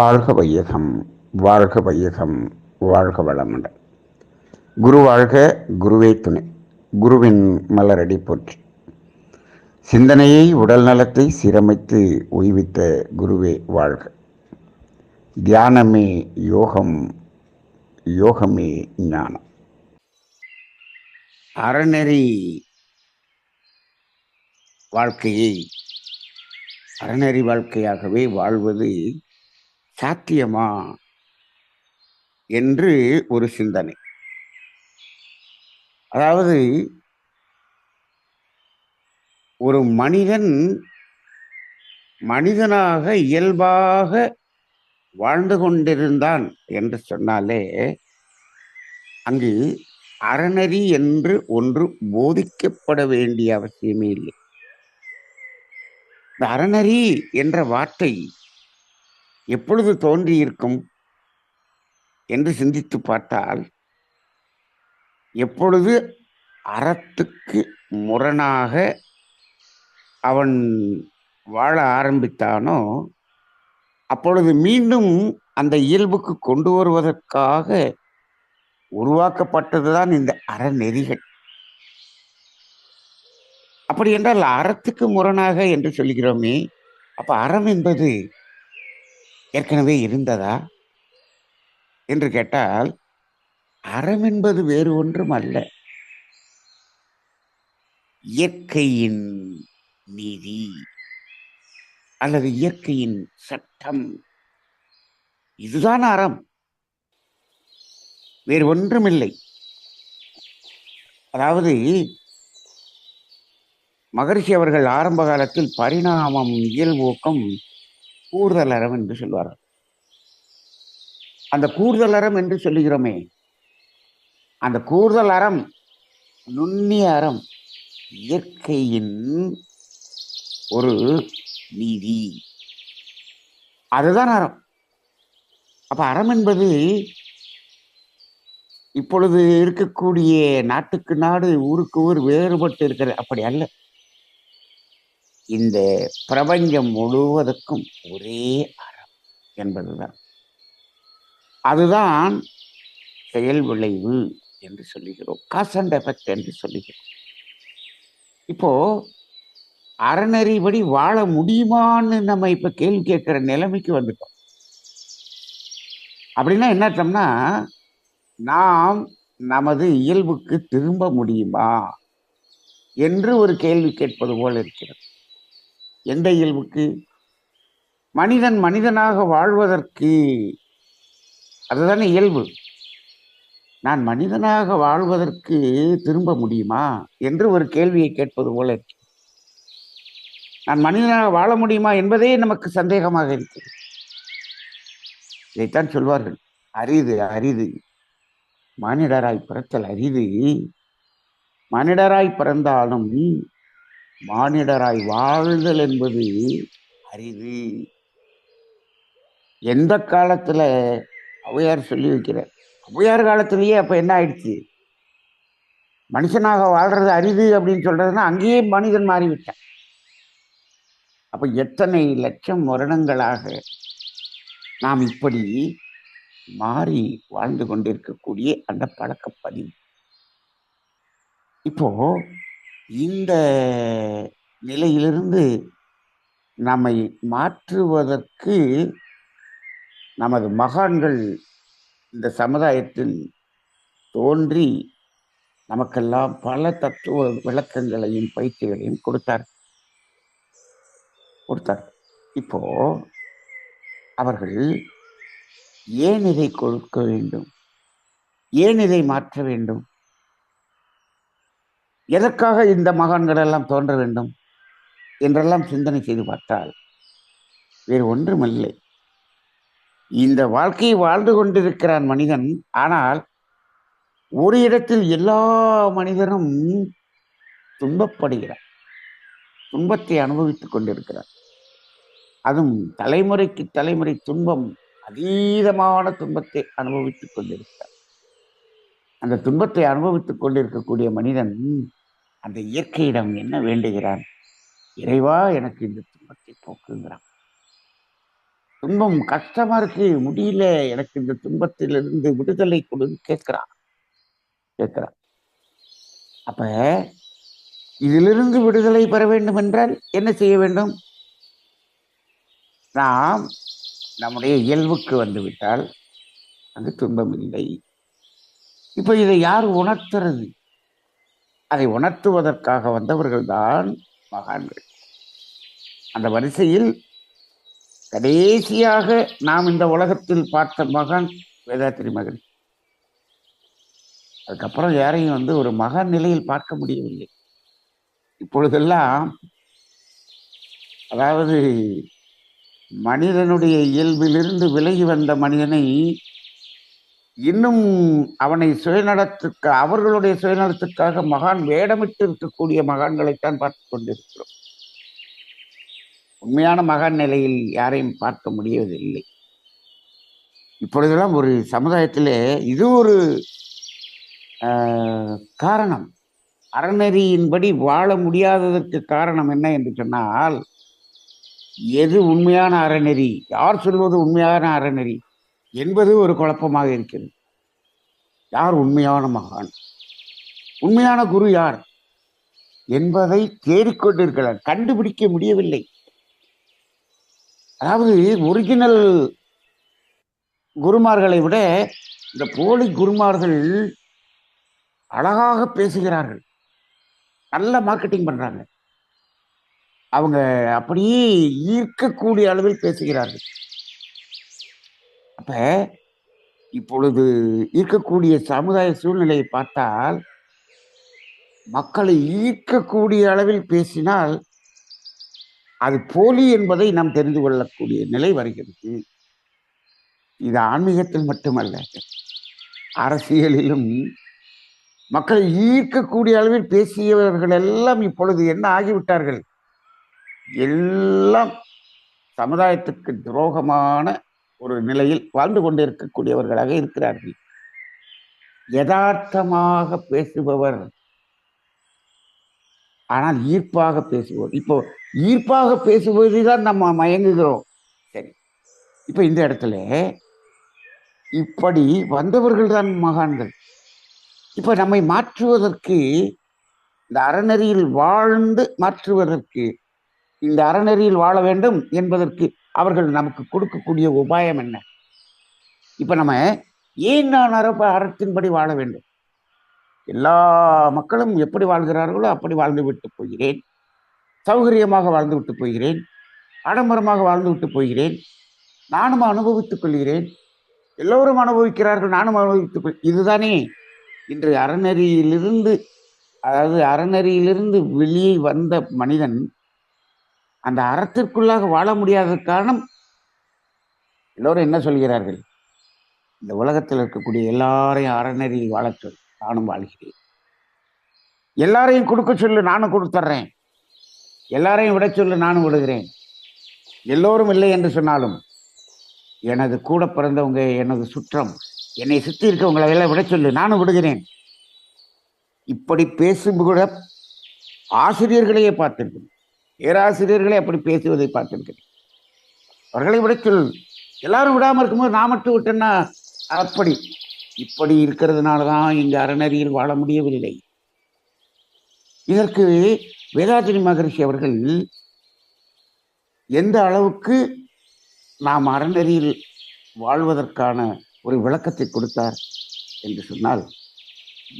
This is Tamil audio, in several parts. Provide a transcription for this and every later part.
வாழ்க வையகம் வாழ்க வையகம் வாழ்க வளமுடன். குரு வாழ்க குருவே துணை. குருவின் மலரடி போற்றி. சிந்தனையை உடல் நலத்தை சீரமைத்து உய்வித்த குருவே வாழ்க. தியானமே யோகம் யோகமே ஞானம். அறநெறி வாழ்க்கையை அறநெறி வாழ்க்கையாகவே வாழ்வது சாத்தியமா என்று ஒரு சிந்தனை. அதாவது ஒரு மனிதன் மனிதனாக இயல்பாக வாழ்ந்து கொண்டிருந்தான் என்று சொன்னாலே அங்கு அறநெறி என்று ஒன்று போதிக்கப்பட வேண்டிய அவசியமே இல்லை. இந்த அறநெறி என்ற வார்த்தை எப்பொழுது தோன்றியிருக்கும் என்று சிந்தித்து பார்த்தால் எப்பொழுது அறத்துக்கு முரணாக அவன் வாழ ஆரம்பித்தானோ அப்பொழுது மீண்டும் அந்த இயல்புக்கு கொண்டு வருவதற்காக உருவாக்கப்பட்டதுதான் இந்த அறநெறிகள். அப்படி என்றால் அறத்துக்கு முரணாக என்று சொல்கிறோமே அப்ப அறம் என்பது ஏற்கனவே இருந்ததா? என்று கேட்டால் அறம் என்பது வேறு ஒன்றும் அல்ல. இயற்கையின் நீதி அல்லது இயற்கையின் சட்டம். இதுதான் அறம். வேறு ஒன்றுமில்லை. அதாவது மகரிஷி அவர்கள் ஆரம்ப காலத்தில் பரிணாமம் இயல்பூக்கம் கூடுதல் அறம் என்று சொல்வார்கள். அந்த கூடுதல் அறம் என்று சொல்லுகிறோமே அந்த கூடுதல் அறம் நுண்ணிய அறம் இயற்கையின் ஒரு நீதி. அதுதான் அறம். அப்ப அறம் என்பது இப்பொழுது இருக்கக்கூடிய நாட்டுக்கு நாடு ஊருக்கு ஊர் வேறுபட்டு இருக்கிற அப்படி அல்ல. இந்த பிரபஞ்சம் முழுவதற்கும் ஒரே அறம் என்பதுதான். அதுதான் செயல் விளைவு என்று சொல்லுகிறோம் காஸ் அண்ட் எஃபெக்ட் என்று சொல்லுகிறோம். இப்போ அறநெறிபடி வாழ முடியுமான்னு நம்ம இப்ப கேள்வி கேட்கிற நிலைமைக்கு வந்துட்டோம். அப்படின்னா என்ன அர்த்தம்னா நாம் நமது இயல்புக்கு திரும்ப முடியுமா என்று ஒரு கேள்வி கேட்பது போல இருக்கிறது. எந்த இயல்புக்கு? மனிதன் மனிதனாக வாழ்வதற்கு அதுதானே இயல்பு. நான் மனிதனாக வாழ்வதற்கு திரும்ப முடியுமா? என்று ஒரு கேள்வியை கேட்பது போல இருக்கு. நான் மனிதனாக வாழ முடியுமா என்பதே நமக்கு சந்தேகமாக இருக்கிறது இதைத்தான் சொல்வார்கள். அரிது அரிது. மானிடராய் பிறத்தல் அரிது. மானிடராய் பிறந்தாலும் மானிடராய் வாழ்தல் என்பது அரிது எந்த காலத்தில் ஔவையார் சொல்லி வைக்கிறார் ஔவையார் காலத்திலேயே அப்போ என்ன ஆயிடுச்சு? மனுஷனாக வாழ்றது அரிது அப்படின்னு சொல்றதுன்னா அங்கேயே மனிதன் மாறிவிட்டான். அப்போ எத்தனை லட்சம் வருடங்களாக நாம் இப்படி மாறி வாழ்ந்து கொண்டிருக்கக்கூடிய அந்த பழக்கப்பதிவு இப்போ இந்த நிலையிலிருந்து நம்மை மாற்றுவதற்கு நமது மகான்கள் இந்த சமுதாயத்தில் தோன்றி நமக்கெல்லாம் பல தத்துவ விளக்கங்களையும் பயிற்சிகளையும் கொடுத்தார். கொடுத்தார். இப்போ அவர்கள் ஏன் இதை கொடுக்க வேண்டும்? ஏன் இதை மாற்ற வேண்டும்? எதற்காக இந்த மகான்கள் எல்லாம் தோன்ற வேண்டும் என்றெல்லாம் சிந்தனை செய்து பார்த்தால் வேறு ஒன்றுமில்லை. இந்த வாழ்க்கையை வாழ்ந்து கொண்டிருக்கிறான் மனிதன். ஆனால் ஒரு இடத்தில் எல்லா மனிதனும் துன்பப்படுகிறார். துன்பத்தை அனுபவித்துக் கொண்டிருக்கிறார். அதுவும் தலைமுறைக்கு தலைமுறை துன்பம் அதீதமான துன்பத்தை அனுபவித்துக் கொண்டிருக்கிறார். அந்த துன்பத்தை அனுபவித்துக் கொண்டிருக்கக்கூடிய மனிதன் அந்த இயற்கையிடம் என்ன வேண்டுகிறான்? இறைவா எனக்கு இந்த துன்பத்தை போக்குங்கிறான் துன்பம் கஷ்டமா இருக்கு முடியல எனக்கு இந்த துன்பத்திலிருந்து விடுதலை கொடுன்னு கேட்கிறான். கேட்கிறான். அப்ப இதிலிருந்து விடுதலை பெற வேண்டும் என்றால் என்ன செய்ய வேண்டும்? நாம் நம்முடைய இயல்புக்கு வந்துவிட்டால் அங்கு துன்பம் இல்லை. இப்ப இதை யார் உணர்த்துறது? அதை உணர்த்துவதற்காக வந்தவர்கள்தான் மகான்கள். அந்த வரிசையில் கடைசியாக நாம் இந்த உலகத்தில் பார்த்த மகான் வேதாத்திரி மகன். அதுக்கப்புறம் யாரையும் வந்து ஒரு மகான் நிலையில் பார்க்க முடியவில்லை. இப்பொழுதெல்லாம் அதாவது மனிதனுடைய இயல்பிலிருந்து விலகி வந்த மனிதனை இன்னும் அவனை சுயநலத்துக்கு அவர்களுடைய சுயநலத்துக்காக மகான் வேடமிட்டு இருக்கக்கூடிய மகான்களைத்தான் பார்த்து கொண்டிருக்கிறோம். உண்மையான மகான் நிலையில் யாரையும் பார்க்க முடியவதில்லை இப்பொழுதெல்லாம் ஒரு சமுதாயத்திலே இது ஒரு காரணம். அறநெறியின்படி வாழ முடியாததற்கு காரணம் என்ன என்று சொன்னால் எது உண்மையான அறநெறி? யார் சொல்வது உண்மையான அறநெறி? என்பது ஒரு குழப்பமாக இருக்கிறது. யார் உண்மையான மகான்? உண்மையான குரு யார்? என்பதை தேடிக்கொண்டிருக்கிறார். கண்டுபிடிக்க முடியவில்லை. அதாவது ஒரிஜினல் குருமார்களை விட இந்த போலி குருமார்கள் அழகாக பேசுகிறார்கள். நல்ல மார்க்கெட்டிங் பண்றாங்க. அவங்க அப்படியே ஈர்க்கக்கூடிய அளவில் பேசுகிறார்கள். அப்ப இப்பொழுது இருக்கக்கூடிய சமுதாய சூழ்நிலையை பார்த்தால் மக்களை ஈர்க்கக்கூடிய அளவில் பேசினால் அது போலி என்பதை நாம் தெரிந்து கொள்ளக்கூடிய நிலை வருகிறது. இது ஆன்மீகத்தில் மட்டுமல்ல அரசியலிலும் மக்களை ஈர்க்கக்கூடிய அளவில் பேசியவர்கள் எல்லாம் இப்பொழுது என்ன ஆகிவிட்டார்கள்? எல்லாம் சமுதாயத்துக்கு துரோகமான ஒரு நிலையில் வாழ்ந்து கொண்டிருக்கக்கூடியவர்களாக இருக்கிறார்கள். யதார்த்தமாக பேசுபவர் ஆனால் ஈர்ப்பாக பேசுபவர். இப்போ ஈர்ப்பாக பேசுவதுதான் நம்ம மயங்குகிறோம். சரி. இப்போ இந்த இடத்துல இப்படி வந்தவர்கள் தான் மகான்கள். இப்போ நம்மை மாற்றுவதற்கு இந்த அறநெறியில் வாழ்ந்து மாற்றுவதற்கு இந்த அறநெறியில் வாழ வேண்டும் என்பதற்கு அவர்கள் நமக்கு கொடுக்கக்கூடிய உபாயம் என்ன? இப்போ நம்ம ஏன் நான் அறப்ப அறத்தின்படி வாழ வேண்டும்? எல்லா மக்களும் எப்படி வாழ்கிறார்களோ அப்படி வாழ்ந்து விட்டு போகிறேன். சௌகரியமாக வாழ்ந்து விட்டு போகிறேன். ஆடம்பரமாக வாழ்ந்து விட்டு போகிறேன். நானும் அனுபவித்துக் கொள்கிறேன். எல்லோரும் அனுபவிக்கிறார்கள் நானும் அனுபவித்துக் கொள் இதுதானே? இன்று அறநெறியிலிருந்து அதாவது அறநெறியிலிருந்து வெளியே வந்த மனிதன் அந்த அறத்திற்குள்ளாக வாழ முடியாத காரணம் எல்லோரும் என்ன சொல்கிறார்கள்? இந்த உலகத்தில் இருக்கக்கூடிய எல்லாரையும் அறநெறியில் வாழச் சொல் நானும் வாழ்கிறேன். எல்லாரையும் கொடுக்க சொல்லு நானும் கொடுத்துட்றேன் எல்லாரையும் விட சொல்லு நானும் விடுகிறேன். எல்லோரும் இல்லை என்று சொன்னாலும் எனது கூட பிறந்தவங்க எனது சுற்றம் என்னை சுற்றி இருக்கவங்களை எல்லாம் விட சொல்லு நானும் விடுகிறேன். இப்படி பேசும் கூட ஆசிரியர்களையே பார்த்திருக்கிறேன் பேராசிரியர்களே அப்படி பேசுவதை பார்த்திருக்கிறேன். அவர்களை விட சொல் எல்லாரும் விடாமல் இருக்கும்போது நான் மட்டும் விட்டேன்னா அப்படி. இப்படி இருக்கிறதுனால தான் இங்க அறநெறியில் வாழ முடியவில்லை. இதற்கு வேதாஜினி மகரிஷி அவர்கள் எந்த அளவுக்கு நாம் அறநெறியில் வாழ்வதற்கான ஒரு விளக்கத்தை கொடுத்தார் என்று சொன்னால்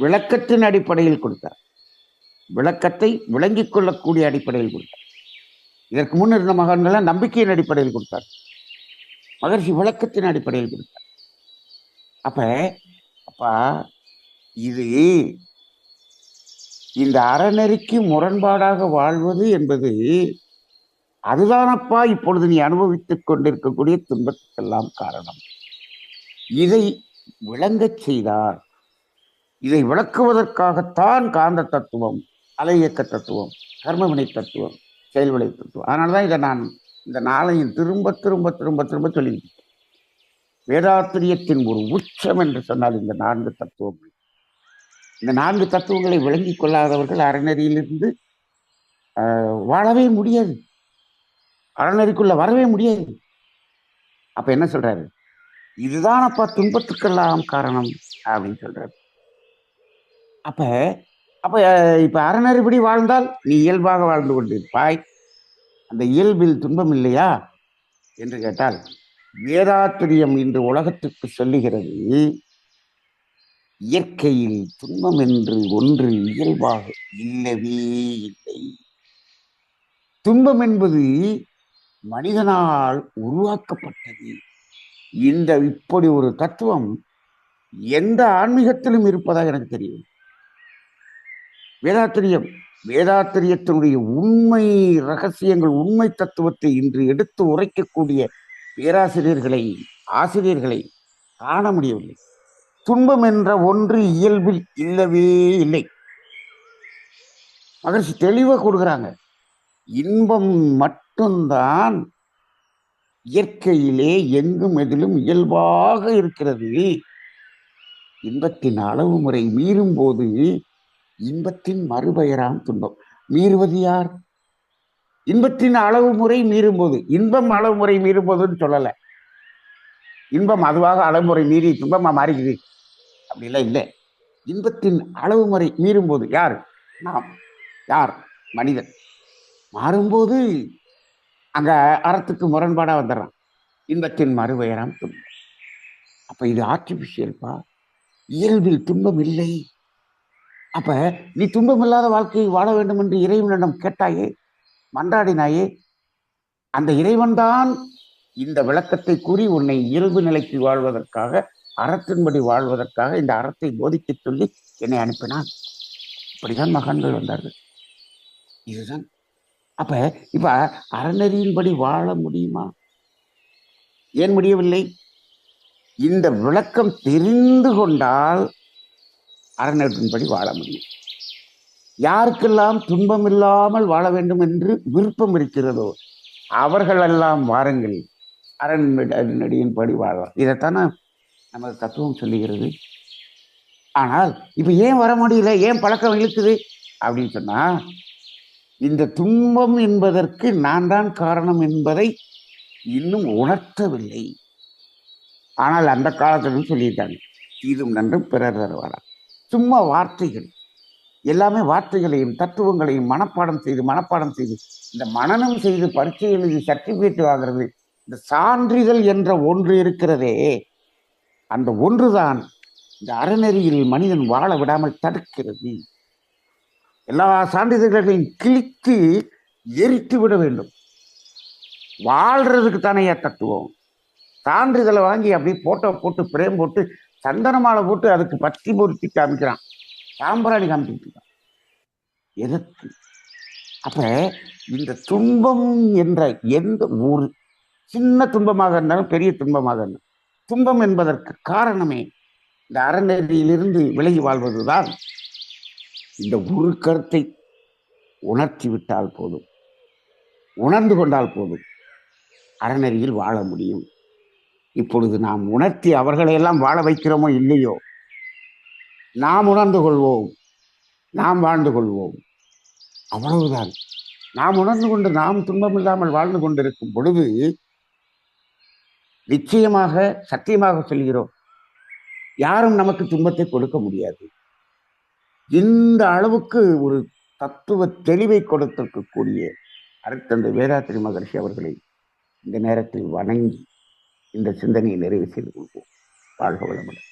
விளக்கத்தின் அடிப்படையில் கொடுத்தார். விளக்கத்தை விளங்கிக் கொள்ளக்கூடிய அடிப்படையில் கொடுத்தார். இதற்கு முன் இருந்த மகான்கள்லாம் நம்பிக்கையின் அடிப்படையில் கொடுத்தார். மகர்ஷி விளக்கத்தின் அடிப்படையில் கொடுத்தார். அப்ப அப்பா இது இந்த அறநெறிக்கு முரண்பாடாக வாழ்வது என்பது அதுதானப்பா இப்பொழுது நீ அனுபவித்துக் கொண்டிருக்கக்கூடிய துன்பத்துக்கெல்லாம் காரணம். இதை விளங்கச் செய்தார். இதை விளக்குவதற்காகத்தான் காந்த தத்துவம் அலையக்க தத்துவம் கர்மவினை தத்துவம் செயல்விளை தத்துவம் அதனால தான் இதை நான் இந்த நாளையும் திரும்ப திரும்ப திரும்ப திரும்ப சொல்லியிருக்கேன். வேதாத்திரியத்தின் ஒரு உச்சம் என்று சொன்னால் இந்த நான்கு தத்துவம் இந்த நான்கு தத்துவங்களை விளங்கிக் கொள்ளாதவர்கள் அறநெறியிலிருந்து வாழவே முடியாது. அறநெறிக்குள்ள வரவே முடியாது. அப்ப என்ன சொல்றாரு? இதுதான் அப்பா துன்பத்துக்கெல்லாம் காரணம் அப்படின்னு சொல்றாரு. அப்ப அப்ப இப்போ இப்ப அறநெறிப்படி வாழ்ந்தால் நீ இயல்பாக வாழ்ந்து கொண்டிருப்பாய். அந்த இயல்பில் துன்பம் இல்லையா? என்று கேட்டால் வேதாத்திரியம் இன்று உலகத்துக்கு சொல்லுகிறது இயற்கையில் துன்பம் என்று ஒன்று இயல்பாக இல்லவே இல்லை. துன்பம் என்பது மனிதனால் உருவாக்கப்பட்டது. இந்த இப்படி ஒரு தத்துவம் எந்த ஆன்மீகத்திலும் இருப்பதாக எனக்கு தெரியும். வேதாத்திரியம் வேதாத்திரியத்தினுடைய உண்மை ரகசியங்கள் உண்மை தத்துவத்தை இன்று எடுத்து உரைக்கக்கூடிய பேராசிரியர்களை ஆசிரியர்களை காண முடியவில்லை. துன்பம் என்ற ஒன்று இயல்பில் இல்லவே இல்லை. மகர்ஷி தெளிவாக கொடுக்குறாங்க இன்பம் மட்டும்தான் இயற்கையிலே எங்கும் எதிலும் இயல்பாக இருக்கிறது. இன்பத்தின் அளவு முறை மீறும் போது இன்பத்தின் மறுபெயராம் துன்பம். மீறுவது யார்? இன்பத்தின் அளவு முறை மீறும் போது இன்பம் அளவு முறை மீறும் போதுன்னு சொல்லலை. இன்பம் அதுவாக அளவுமுறை மீறி துன்பமாக மாறிக்குது. அப்படிலாம் இல்லை. இன்பத்தின் அளவு முறை மீறும் போது யார்? நாம். யார்? மனிதன். மாறும்போது அங்கே அறத்துக்கு முரண்பாடாக வந்துடுறான். இன்பத்தின் மறுபெயராம் துன்பம். அப்போ இது ஆர்டிஃபிஷியல்ப்பா இயல்பில் துன்பம் இல்லை. அப்ப நீ துன்பம் இல்லாத வாழ்க்கையை வாழ வேண்டும் என்று இறைவனிடம் கேட்டாயே மன்றாடினாயே அந்த இறைவன்தான் இந்த விளக்கத்தை கூறி உன்னை இயல்பு நிலைக்கு வாழ்வதற்காக அறத்தின்படி வாழ்வதற்காக இந்த அறத்தை போதித்து சொல்லி என்னை அனுப்பினான். இப்படிதான் மகான்கள் வந்தார்கள். இதுதான். அப்ப இப்ப அறநெறியின்படி வாழ முடியுமா? ஏன் முடியவில்லை? இந்த விளக்கம் தெரிந்து கொண்டால் அறநெறியின்படி வாழ முடியும். யாருக்கெல்லாம் துன்பம் இல்லாமல் வாழ வேண்டும் என்று விருப்பம் இருக்கிறதோ அவர்களெல்லாம் வாருங்கள். அறநடியின்படி வாழலாம் இதைத்தானே நமது தத்துவம் சொல்லுகிறது. ஆனால் இப்போ ஏன் வர முடியல? ஏன் பழக்கம் இழுக்குது? அப்படின்னு சொன்னால் இந்த துன்பம் என்பதற்கு நான் தான் காரணம் என்பதை இன்னும் உணர்த்தவில்லை. ஆனால் அந்த காலத்திலும் சொல்லிட்டாங்க இதும் நன்றும் பிறர் தருவாராம். சும்மா வார்த்தைகள். எல்லாமே வார்த்தைகளையும் தத்துவங்களையும் மனப்பாடம் செய்து மனப்பாடம் செய்து இந்த மனனம் செய்து பரீட்சை எழுதி சர்டிபிகேட் வாங்குறது இந்த சான்றிதழ் என்ற ஒன்று இருக்கிறதே. அந்த ஒன்றுதான் இந்த அறநெறியில் மனிதன் வாழ விடாமல் தடுக்கிறது. எல்லா சான்றிதழ்களையும் கிழித்து எரித்து விட வேண்டும். வாழ்றதுக்கு தானே தத்துவம். சான்றிதழை வாங்கி அப்படியே போட்டோ போட்டு பிரேம் போட்டு சந்தன மாலை போட்டு அதுக்கு பத்தி பொருத்தி காமிக்கிறான். சாம்பிராணி காமிச்சிட்டு எதற்கு அப்ப இந்த துன்பம் என்ற எந்த ஒரு சின்ன துன்பமாக இருந்தாலும் பெரிய துன்பமாக இருந்தாலும். துன்பம் என்பதற்கு காரணமே இந்த அறநெறியிலிருந்து விலகி வாழ்வதுதான். இந்த ஒரு கருத்தை உணர்த்தி விட்டால் போதும். உணர்ந்து கொண்டால் போதும். அறநெறியில் வாழ முடியும். இப்பொழுது நாம் உணர்த்தி அவர்களையெல்லாம் வாழ வைக்கிறோமோ இல்லையோ? நாம் உணர்ந்து கொள்வோம். நாம் வாழ்ந்து கொள்வோம். அவ்வளவுதான். நாம் உணர்ந்து கொண்டு நாம் துன்பம் இல்லாமல் வாழ்ந்து கொண்டிருக்கும் பொழுது நிச்சயமாக சத்தியமாக சொல்கிறோம். யாரும் நமக்கு துன்பத்தை கொடுக்க முடியாது. இந்த அளவுக்கு ஒரு தத்துவ தெளிவை கொடுத்திருக்கக்கூடிய அருட்தந்தை வேதாத்திரி மகர்ஷி அவர்களை இந்த நேரத்தில் வணங்கி இந்த சிந்தனையை நிறைவு செய்து கொள்வோம். வாழ்க வளமுடன்.